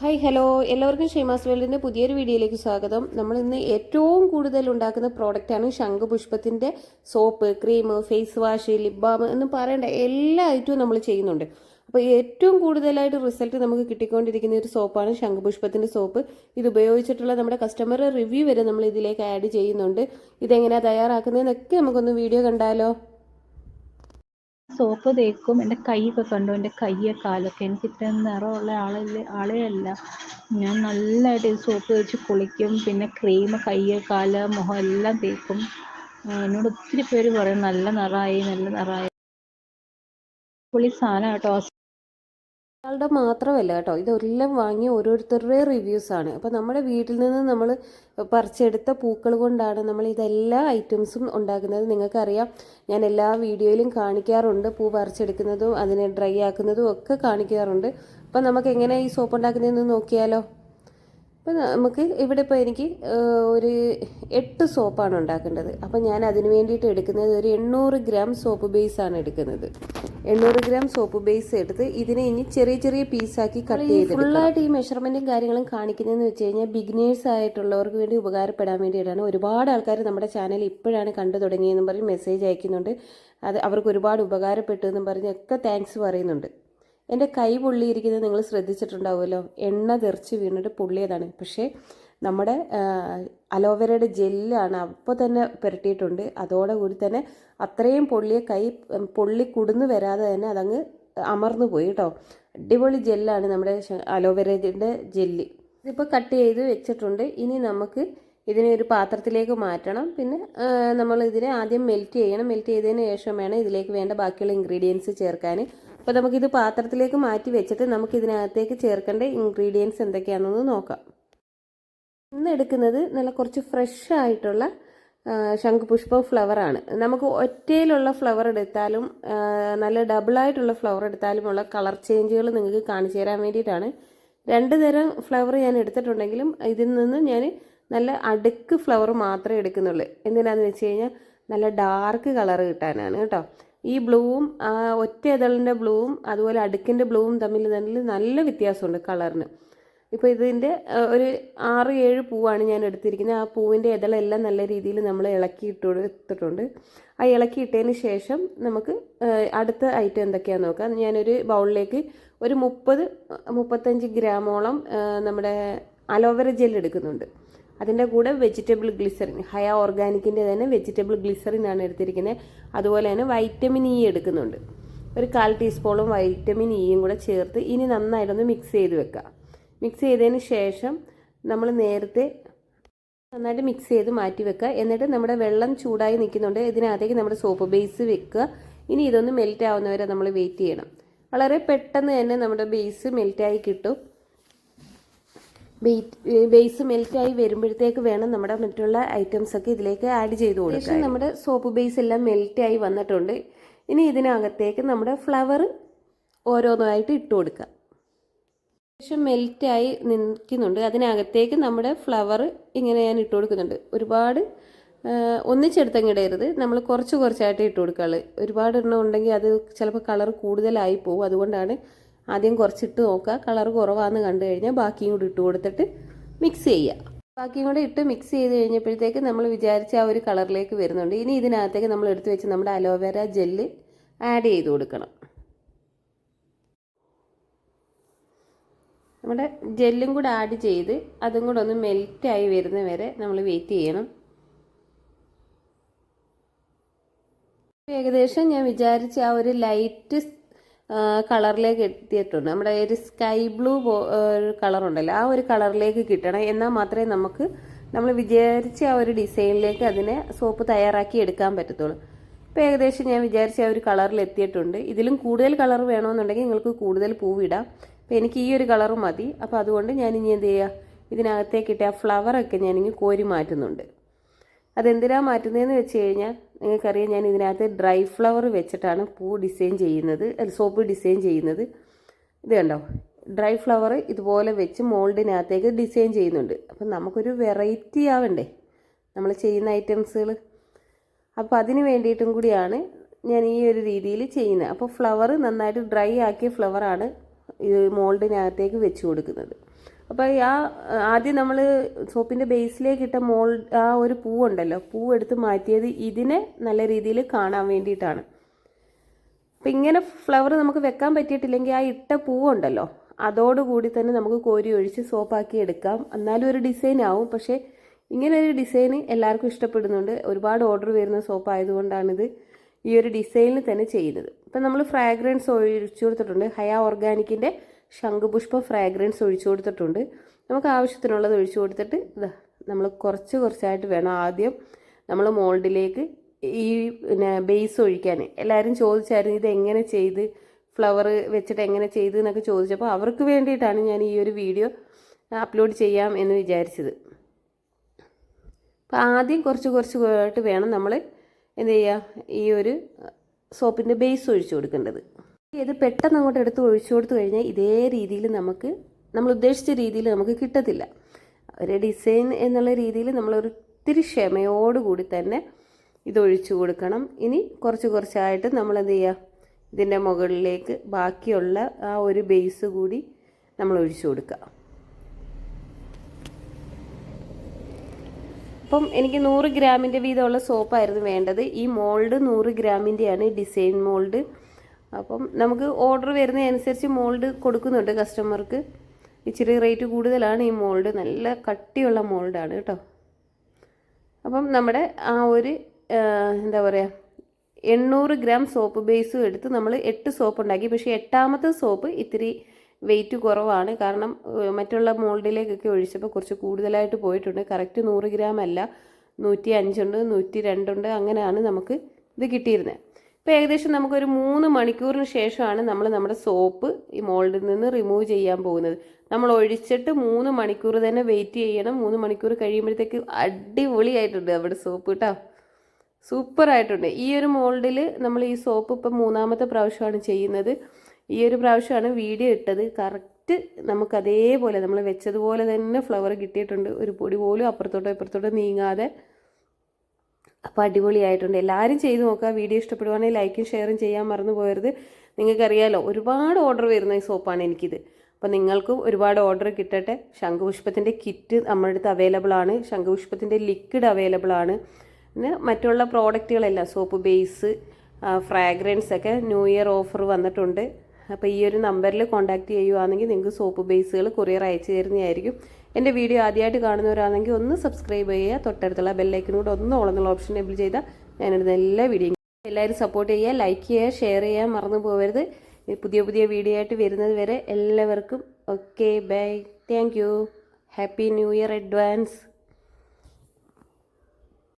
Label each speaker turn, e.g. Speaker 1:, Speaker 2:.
Speaker 1: Hi hello എല്ലാവർക്കും ഷെയ്മാസ് വേൾഡിന്റെ പുതിയൊരു വീഡിയോയിലേക്ക് സ്വാഗതം. നമ്മൾ ഇന്ന് ഏറ്റവും കൂടുതൽ ഉണ്ടാക്കുന്ന പ്രോഡക്റ്റാണ് ശംഖുപുഷ്പത്തിന്റെ soap cream face wash lip balm എന്ന് പറയേണ്ട എല്ലാ ഐറ്റവും നമ്മൾ ചെയ്യുന്നുണ്ട്. അപ്പോൾ ഏറ്റവും കൂടുതലായിട്ട് റിസൾട്ട് നമുക്ക് കിട്ടിക്കൊണ്ടിരിക്കുന്ന ഒരു സോപ്പാണ് ശംഖുപുഷ്പത്തിന്റെ സോപ്പ് ഇത് ഉപയോഗിച്ചിട്ടുള്ള നമ്മുടെ കസ്റ്റമർ റിവ്യൂ വരെ നമ്മൾ ഇതിലേക്ക് ആഡ് ചെയ്യുന്നുണ്ട്. ഇതെങ്ങനെയാണ് തയ്യാറാക്കുന്നതെന്നൊക്കെ നമുക്കൊന്ന് വീഡിയോ കണ്ടാലോ?
Speaker 2: സോപ്പ് തേക്കും. എന്റെ കൈയൊക്കെ കണ്ടു? എന്റെ കൈയെ കാലൊക്കെ. എനിക്ക് ഇത്രയും നിറമുള്ള ആളല്ലേ ആളേ അല്ല. ഞാൻ നല്ലതായിട്ട് ഈ സോപ്പ് തേച്ച് കുളിക്കും. പിന്നെ ക്രീം കയ്യ് കാൽ മുഖം എല്ലാം തേക്കും. എന്നോട് ഒത്തിരി പേര് പറയും നല്ല നിറമായി നല്ല നിറമായി പൊളി സാധനം കേട്ടോ
Speaker 1: ഒരാളുടെ മാത്രമല്ല കേട്ടോ. ഇതെല്ലാം വാങ്ങിയ ഓരോരുത്തരുടെ റിവ്യൂസ് ആണ്. അപ്പോൾ നമ്മുടെ വീട്ടിൽ നിന്ന് നമ്മൾ പറിച്ചെടുത്ത പൂക്കൾ കൊണ്ടാണ് നമ്മൾ ഇതെല്ലാ ഐറ്റംസും ഉണ്ടാക്കുന്നത്. നിങ്ങൾക്കറിയാം ഞാൻ എല്ലാ വീഡിയോയിലും കാണിക്കാറുണ്ട്. പൂ പറിച്ചെടുക്കുന്നതും അതിനെ ഡ്രൈ ആക്കുന്നതും ഒക്കെ കാണിക്കാറുണ്ട്. അപ്പോൾ നമുക്ക് എങ്ങനെ ഈ സോപ്പ് ഉണ്ടാക്കുന്നതെന്ന് നോക്കിയാലോ? അപ്പോൾ നമുക്ക് ഇവിടെ ഇപ്പോൾ എനിക്ക് ഒരു എട്ട് സോപ്പാണ് ഉണ്ടാക്കേണ്ടത്. അപ്പോൾ ഞാൻ അതിന് വേണ്ടിയിട്ട് എടുക്കുന്നത് ഒരു എണ്ണൂറ് ഗ്രാം സോപ്പ് ബേസ് ആണ് എടുക്കുന്നത്. എണ്ണൂറ് ഗ്രാം സോപ്പ് ബേസ് എടുത്ത് ഇതിനെ ഇനി ചെറിയ ചെറിയ പീസാക്കി കട്ട് ചെയ്ത് ഫുള്ളായിട്ട് ഈ മെഷർമെന്റും കാര്യങ്ങളും കാണിക്കുന്നതെന്ന് വെച്ച് കഴിഞ്ഞാൽ ബിഗിനേഴ്സ് ആയിട്ടുള്ളവർക്ക് വേണ്ടി ഉപകാരപ്പെടാൻ വേണ്ടിയിട്ടാണ്. ഒരുപാട് ആൾക്കാർ നമ്മുടെ ചാനൽ ഇപ്പോഴാണ് കണ്ടു തുടങ്ങിയെന്നും പറഞ്ഞ് മെസ്സേജ് അയക്കുന്നുണ്ട്. അത് അവർക്ക് ഒരുപാട് ഉപകാരപ്പെട്ടു എന്നും പറഞ്ഞ് ഒക്കെ താങ്ക്സ് പറയുന്നുണ്ട്. എന്റെ കൈ പൊള്ളിയിരിക്കുന്നത് നിങ്ങൾ ശ്രദ്ധിച്ചിട്ടുണ്ടാവുമല്ലോ. എണ്ണ തെറിച്ച് വീണിട്ട് പൊള്ളിയതാണ് പക്ഷേ നമ്മുടെ അലോവേരയുടെ ജെല്ലാണ് അപ്പോൾ തന്നെ പുരട്ടിയിട്ടുണ്ട്. അതോടുകൂടി തന്നെ അത്രയും പൊള്ളിയ കൈ പൊള്ളി കുടുന്നു വരാതെ തന്നെ അതങ്ങ് അമർന്നു പോയി കേട്ടോ. അടിപൊളി ജെല്ലാണ് നമ്മുടെ അലോവേരയുടെ ജെല്ല്. ഇതിപ്പോൾ കട്ട് ചെയ്ത് വെച്ചിട്ടുണ്ട്. ഇനി നമുക്ക് ഇതിനെ ഒരു പാത്രത്തിലേക്ക് മാറ്റണം. പിന്നെ നമ്മൾ ഇതിനെ ആദ്യം മെൽറ്റ് ചെയ്യണം. മെൽറ്റ് ചെയ്തതിന് ശേഷം വേണം ഇതിലേക്ക് വേണ്ട ബാക്കിയുള്ള ഇൻഗ്രീഡിയൻസ് ചേർക്കാൻ. അപ്പോൾ നമുക്കിത് പാത്രത്തിലേക്ക് മാറ്റി വെച്ചിട്ട് നമുക്ക് ഇതിനകത്തേക്ക് ചേർക്കേണ്ട ഇൻഗ്രീഡിയൻസ് എന്തൊക്കെയാണെന്ന് നോക്കാം. ഇന്ന് എടുക്കുന്നത് നല്ല കുറച്ച് ഫ്രഷ് ആയിട്ടുള്ള ശംഖുപുഷ്പം ഫ്ലവറാണ് നമുക്ക് ഒറ്റയിലുള്ള ഫ്ലവർ എടുത്താലും നല്ല നല്ല ഡബിളായിട്ടുള്ള ഫ്ലവർ എടുത്താലും ഉള്ള കളർ ചേഞ്ചുകൾ നിങ്ങൾക്ക് കാണിച്ചു തരാൻ വേണ്ടിയിട്ടാണ്. രണ്ട് തരം ഫ്ലവർ ഞാൻ എടുത്തിട്ടുണ്ടെങ്കിലും ഇതിൽ നിന്ന് ഞാൻ നല്ല അടുക്ക് ഫ്ലവർ മാത്രമേ എടുക്കുന്നുള്ളൂ. എന്തിനാന്ന് വെച്ച് കഴിഞ്ഞാൽ നല്ല ഡാർക്ക് കളർ കിട്ടാനാണ് കേട്ടോ. ഈ ബ്ലൂവും ഒറ്റ ഇതളിന്റെ ബ്ലൂവും അതുപോലെ അടുക്കിന്റെ ബ്ലൂവും തമ്മിൽ തമ്മിൽ നല്ല വ്യത്യാസമുണ്ട് കളറിന്. ഇപ്പോൾ ഇതിന്റെ ഒരു ആറ് ഏഴ് പൂവാണ് ഞാൻ എടുത്തിരിക്കുന്നത്. ആ പൂവിന്റെ ഇതളെല്ലാം നല്ല രീതിയിൽ നമ്മൾ ഇളക്കി ഇട്ട് കൊടുത്തിട്ടുണ്ട് ആ ഇളക്കി ഇട്ടതിന് ശേഷം നമുക്ക് അടുത്ത ഐറ്റം എന്തൊക്കെയാണെന്ന് നോക്കാം. ഞാനൊരു ബൗളിലേക്ക് ഒരു മുപ്പത് മുപ്പത്തഞ്ച് ഗ്രാമോളം നമ്മുടെ അലോവേര ജെൽ എടുക്കുന്നുണ്ട്. അതിന്റെ കൂടെ വെജിറ്റബിൾ ഗ്ലിസറിൻ ഹയ ഓർഗാനിക്കിന്റെ തന്നെ വെജിറ്റബിൾ ഗ്ലിസറിൻ ആണ് എടുത്തിരിക്കുന്നത് അതുപോലെ തന്നെ വൈറ്റമിൻ ഇ എടുക്കുന്നുണ്ട്. ഒരു കാൽ ടീസ്പൂണും വൈറ്റമിൻ ഇയും കൂടെ ചേർത്ത് ഇനി നന്നായിട്ടൊന്ന് മിക്സ് ചെയ്ത് വെക്കുക മിക്സ് ചെയ്തതിന് ശേഷം നമ്മൾ നേരത്തെ നന്നായിട്ട് മിക്സ് ചെയ്ത് മാറ്റി വെക്കുക എന്നിട്ട് നമ്മുടെ വെള്ളം ചൂടായി നിൽക്കുന്നുണ്ട്. ഇതിനകത്തേക്ക് നമ്മുടെ സോപ്പ് ബേസ് വെക്കുക ഇനി ഇതൊന്ന് മെൽറ്റ് ആവുന്നവരെ നമ്മൾ വെയിറ്റ് ചെയ്യണം. വളരെ പെട്ടെന്ന് തന്നെ നമ്മുടെ ബേസ് മെൽറ്റായി കിട്ടും. ബേസ് മെൽറ്റായി വരുമ്പോഴത്തേക്ക് വേണം നമ്മുടെ മറ്റുള്ള ഐറ്റംസ് ഒക്കെ ഇതിലേക്ക് ആഡ് ചെയ്ത് കൊടുക്കുക നമ്മുടെ സോപ്പ് ബേസ് എല്ലാം മെൽറ്റായി വന്നിട്ടുണ്ട്. ഇനി ഇതിനകത്തേക്ക് നമ്മുടെ ഫ്ലവർ ഓരോന്നായിട്ട് ഇട്ട് കൊടുക്കുക. ശേഷം മെൽറ്റായി നിൽക്കുന്നുണ്ട്. അതിനകത്തേക്ക് നമ്മുടെ ഫ്ലവർ ഇങ്ങനെ ഞാൻ ഇട്ട് കൊടുക്കുന്നുണ്ട്. ഒരുപാട് ഒന്നിച്ചെടുത്തങ്ങിടരുത്. നമ്മൾ കുറച്ച് കുറച്ചായിട്ട് ഇട്ട് കൊടുക്കാൾ. ഒരുപാട് എണ്ണം ഉണ്ടെങ്കിൽ അത് ചിലപ്പോൾ കളർ കൂടുതലായി പോകും. അതുകൊണ്ടാണ് ആദ്യം കുറച്ചിട്ട് നോക്കുക. കളർ കുറവാണെന്ന് കണ്ടു കഴിഞ്ഞാൽ ബാക്കിയും കൂടി ഇട്ട് കൊടുത്തിട്ട് മിക്സ് ചെയ്യുക. ബാക്കിയും കൂടെ ഇട്ട് മിക്സ് ചെയ്ത് കഴിഞ്ഞപ്പോഴത്തേക്ക് നമ്മൾ വിചാരിച്ച ആ ഒരു കളറിലേക്ക് വരുന്നുണ്ട്. ഇനി ഇതിനകത്തേക്ക് നമ്മൾ എടുത്തു വെച്ച് നമ്മുടെ അലോവേര ജെല്ല് ആഡ് ചെയ്ത് കൊടുക്കണം. നമ്മുടെ ജെല്ലും കൂടെ ആഡ് ചെയ്ത് അതും കൂടെ ഒന്ന് മെൽറ്റായി വരുന്ന വരെ നമ്മൾ വെയിറ്റ് ചെയ്യണം. ഏകദേശം ഞാൻ വിചാരിച്ച ആ ഒരു ലൈറ്റ് കളറിലേക്ക് എത്തിയിട്ടുണ്ട്. നമ്മുടെ ഒരു സ്കൈ ബ്ലൂ ഒരു കളറുണ്ടല്ലോ ആ ഒരു കളറിലേക്ക് കിട്ടണം. എന്നാൽ മാത്രമേ നമുക്ക് നമ്മൾ വിചാരിച്ച ആ ഒരു ഡിസൈനിലേക്ക് അതിനെ സോപ്പ് തയ്യാറാക്കി എടുക്കാൻ പറ്റത്തുള്ളൂ. ഇപ്പോൾ ഏകദേശം ഞാൻ വിചാരിച്ച ആ ഒരു കളറിൽ എത്തിയിട്ടുണ്ട്. ഇതിലും കൂടുതൽ കളർ വേണമെന്നുണ്ടെങ്കിൽ നിങ്ങൾക്ക് കൂടുതൽ പൂവിടാം അപ്പോൾ എനിക്ക് ഈ ഒരു കളർ മതി. അപ്പോൾ അതുകൊണ്ട് ഞാൻ ഇനി എന്ത് ചെയ്യുക? ഇതിനകത്തേക്ക് ഇട്ട ആ ഫ്ലവറൊക്കെ ഞാനിങ്ങ് കോരി മാറ്റുന്നുണ്ട്. അതെന്തിനാ മാറ്റുന്നതെന്ന് വെച്ച് കഴിഞ്ഞാൽ നിങ്ങൾക്കറിയാം ഞാൻ ഇതിനകത്ത് ഡ്രൈ ഫ്ലവർ വെച്ചിട്ടാണ് പൂ ഡിസൈൻ ചെയ്യുന്നത് സോപ്പ് ഡിസൈൻ ചെയ്യുന്നത്. ഇത് കണ്ടോ? ഡ്രൈ ഫ്ലവർ ഇതുപോലെ വെച്ച് മോൾഡിനകത്തേക്ക് ഡിസൈൻ ചെയ്യുന്നുണ്ട്. അപ്പം നമുക്കൊരു വെറൈറ്റി ആവണ്ടേ? നമ്മൾ ചെയ്യുന്ന ഐറ്റംസുകൾ അപ്പോൾ അതിന് വേണ്ടിയിട്ടും കൂടിയാണ് ഞാൻ ഈ ഒരു രീതിയിൽ ചെയ്യുന്നത്. അപ്പോൾ ഫ്ലവർ നന്നായിട്ട് ഡ്രൈ ആക്കിയ ഫ്ലവറാണ് ഈ മോൾഡിനകത്തേക്ക് വെച്ച് കൊടുക്കുന്നത്. അപ്പോൾ ആ ആദ്യം നമ്മൾ സോപ്പിന്റെ ബേസിലേക്ക് ഇട്ട മോൾ ആ ഒരു പൂവുണ്ടല്ലോ പൂവ് എടുത്ത് മാറ്റിയത് ഇതിനെ നല്ല രീതിയിൽ കാണാൻ വേണ്ടിയിട്ടാണ്. അപ്പം ഇങ്ങനെ ഫ്ലവർ നമുക്ക് വെക്കാൻ പറ്റിയിട്ടില്ലെങ്കിൽ ആ ഇട്ട പൂവുണ്ടല്ലോ അതോടുകൂടി തന്നെ നമുക്ക് കോരി ഒഴിച്ച് സോപ്പാക്കി എടുക്കാം. എന്നാലും ഒരു ഡിസൈൻ ആവും പക്ഷേ ഇങ്ങനെ ഒരു ഡിസൈൻ എല്ലാവർക്കും ഇഷ്ടപ്പെടുന്നുണ്ട്. ഒരുപാട് ഓർഡർ വരുന്ന സോപ്പ് ആയതുകൊണ്ടാണിത് ഈ ഒരു ഡിസൈനിൽ തന്നെ ചെയ്യുന്നത്. ഇപ്പം നമ്മൾ ഫ്രാഗ്രൻസ് ഒഴിച്ചു കൊടുത്തിട്ടുണ്ട്. ഹയാ ഓർഗാനിക്കിന്റെ ശംഖുപുഷ്പ ഫ്രാഗ്രൻസ് ഒഴിച്ചു കൊടുത്തിട്ടുണ്ട്. നമുക്ക് ആവശ്യത്തിനുള്ളത് ഒഴിച്ചു കൊടുത്തിട്ട് ഇതാ നമ്മൾ കുറച്ച് കുറച്ചായിട്ട് വേണം ആദ്യം നമ്മൾ മോൾഡിലേക്ക് ഈ പിന്നെ ബേസ് ഒഴിക്കാൻ. എല്ലാവരും ചോദിച്ചായിരുന്നു ഇത് എങ്ങനെ ചെയ്ത് ഫ്ലവർ വെച്ചിട്ട് എങ്ങനെ ചെയ്ത് എന്നൊക്കെ ചോദിച്ചപ്പോൾ അവർക്ക് വേണ്ടിയിട്ടാണ് ഞാൻ ഈ ഒരു വീഡിയോ അപ്ലോഡ് ചെയ്യാം എന്ന് വിചാരിച്ചത്. അപ്പോൾ ആദ്യം കുറച്ച് കുറച്ച് വേണം നമ്മൾ എന്ത് ചെയ്യുക? ഈ ഒരു സോപ്പിന്റെ ബേസ് ഒഴിച്ചു കൊടുക്കേണ്ടത്. ഇത് പെട്ടെന്ന് അങ്ങോട്ട് എടുത്ത് ഒഴിച്ചു കൊടുത്തു കഴിഞ്ഞാൽ ഇതേ രീതിയിൽ നമുക്ക് നമ്മൾ ഉദ്ദേശിച്ച രീതിയിൽ നമുക്ക് കിട്ടത്തില്ല. ഒരു ഡിസൈൻ എന്നുള്ള രീതിയിൽ നമ്മൾ ഒത്തിരി ക്ഷമയോടുകൂടി തന്നെ ഇത് ഒഴിച്ചു കൊടുക്കണം. ഇനി കുറച്ച് കുറച്ചായിട്ട് നമ്മൾ എന്ത് ചെയ്യുക? ഇതിന്റെ മുകളിലേക്ക് ബാക്കിയുള്ള ആ ഒരു ബേസ് കൂടി നമ്മൾ ഒഴിച്ചു കൊടുക്കുക. അപ്പം എനിക്ക് നൂറ് ഗ്രാമിന്റെ വീതമുള്ള സോപ്പായിരുന്നു വേണ്ടത്. ഈ മോൾഡ് നൂറ് ഗ്രാമിന്റെയാണ് ഡിസൈൻ മോൾഡ് അപ്പം നമുക്ക് ഓർഡർ വരുന്നതനുസരിച്ച് മോൾഡ് കൊടുക്കുന്നുണ്ട് കസ്റ്റമർക്ക് ഇച്ചിരി റേറ്റ് കൂടുതലാണ് ഈ മോൾഡ് നല്ല കട്ടിയുള്ള മോൾഡാണ് കേട്ടോ. അപ്പം നമ്മുടെ ആ ഒരു എന്താ പറയുക എണ്ണൂറ് ഗ്രാം സോപ്പ് ബേസും എടുത്ത് നമ്മൾ എട്ട് സോപ്പ് ഉണ്ടാക്കി. പക്ഷേ എട്ടാമത്തെ സോപ്പ് ഇത്തിരി വെയിറ്റ് കുറവാണ്. കാരണം മറ്റുള്ള മോൾഡിലേക്കൊക്കെ ഒഴിച്ചപ്പോൾ കുറച്ച് കൂടുതലായിട്ട് പോയിട്ടുണ്ട്. കറക്റ്റ് നൂറ് ഗ്രാം അല്ല നൂറ്റി അഞ്ചുണ്ട് നൂറ്റി രണ്ടുണ്ട് അങ്ങനെയാണ് നമുക്ക് ഇത് കിട്ടിയിരുന്നത്. ഇപ്പോൾ ഏകദേശം നമുക്കൊരു മൂന്ന് മണിക്കൂറിന് ശേഷമാണ് നമ്മൾ നമ്മുടെ സോപ്പ് ഈ മോൾഡിൽ നിന്ന് റിമൂവ് ചെയ്യാൻ പോകുന്നത്. നമ്മൾ ഒഴിച്ചിട്ട് മൂന്ന് മണിക്കൂർ തന്നെ വെയിറ്റ് ചെയ്യണം. മൂന്ന് മണിക്കൂർ കഴിയുമ്പോഴത്തേക്ക് അടിപൊളിയായിട്ടുണ്ട് അവിടെ സോപ്പ് കേട്ടോ സൂപ്പറായിട്ടുണ്ട് ഈ ഒരു മോൾഡിൽ നമ്മൾ ഈ സോപ്പ് ഇപ്പം മൂന്നാമത്തെ പ്രാവശ്യമാണ് ചെയ്യുന്നത്. ഈ ഒരു പ്രാവശ്യമാണ് വീഡിയോ ഇട്ടത്. കറക്റ്റ് നമുക്ക് അതേപോലെ നമ്മൾ വെച്ചതുപോലെ തന്നെ ഫ്ലവർ കിട്ടിയിട്ടുണ്ട്. ഒരു പൊടി പോലും അപ്പുറത്തോട്ടോ ഇപ്പുറത്തോട്ടോ നീങ്ങാതെ. അപ്പോൾ അടിപൊളിയായിട്ടുണ്ട്. എല്ലാവരും ചെയ്ത് നോക്കുക. വീഡിയോ ഇഷ്ടപ്പെടുവാണെങ്കിൽ ലൈക്കും ഷെയറും ചെയ്യാൻ മറന്നു പോകരുത്. നിങ്ങൾക്കറിയാലോ ഒരുപാട് ഓർഡർ വരുന്ന ഈ സോപ്പാണ് എനിക്കിത്. അപ്പോൾ നിങ്ങൾക്കും ഒരുപാട് ഓർഡർ കിട്ടട്ടെ. ശംഖുപുഷ്പത്തിന്റെ കിറ്റ് നമ്മുടെ അടുത്ത് അവൈലബിൾ ആണ്. ശംഖുപുഷ്പത്തിന്റെ ലിക്വിഡ് അവൈലബിൾ ആണ്. പിന്നെ മറ്റുള്ള പ്രോഡക്റ്റുകളെല്ലാം സോപ്പ് ബേസ് ഫ്രാഗ്രൻസ് ഒക്കെ ന്യൂ ഇയർ ഓഫർ വന്നിട്ടുണ്ട്. അപ്പോൾ ഈ ഒരു നമ്പറിൽ കോൺടാക്റ്റ് ചെയ്യുവാണെങ്കിൽ നിങ്ങൾക്ക് സോപ്പ് ബേസുകൾ കൊറിയർ അയച്ചു തരുന്നതായിരിക്കും. എന്റെ വീഡിയോ ആദ്യമായിട്ട് കാണുന്നവരാണെങ്കിൽ ഒന്ന് സബ്സ്ക്രൈബ് ചെയ്യുക തൊട്ടടുത്തുള്ള ബെല്ലൈക്കിനോട് ഒന്ന് ഓളെന്നുള്ള ഓപ്ഷൻ എബിൾ ചെയ്താൽ ഞാനിടുന്ന എല്ലാ വീഡിയോയും എല്ലാവരും സപ്പോർട്ട് ചെയ്യുക ലൈക്ക് ചെയ്യുക ഷെയർ ചെയ്യാൻ മറന്നു പോകരുത്. പുതിയ പുതിയ വീഡിയോ ആയിട്ട് വരുന്നത് വരെ എല്ലാവർക്കും okay bye thank you happy new year advance